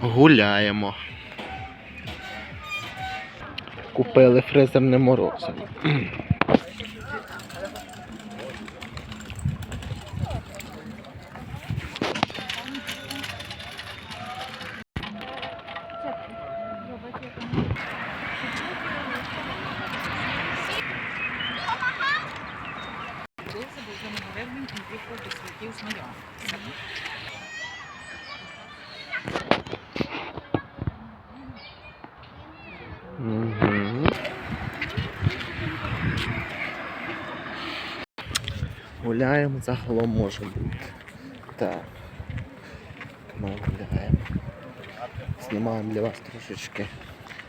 Гуляємо. Купили фрезерне морозиво. Мгм. Гуляємо загалом може бути. Так. Ми гуляємо. Знімаємо для вас трошечки.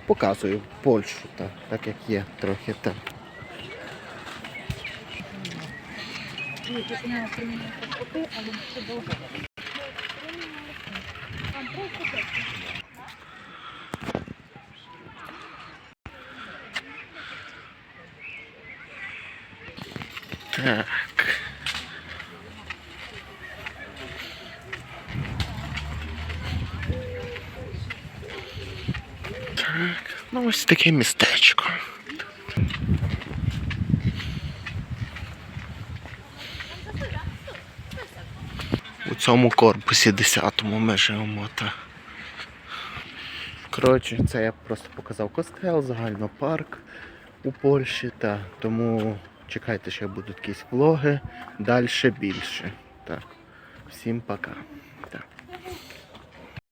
Показую Польщу, так, так як є трохи так. Так. Так, ну ось таке містечко. У цьому корпусі 10-му ми живемо. Та. Коротше, це я просто показав костел, загально парк у Польщі, та тому чекайте, що будуть якісь влоги. Далі більше. Так. Всім пока. Так.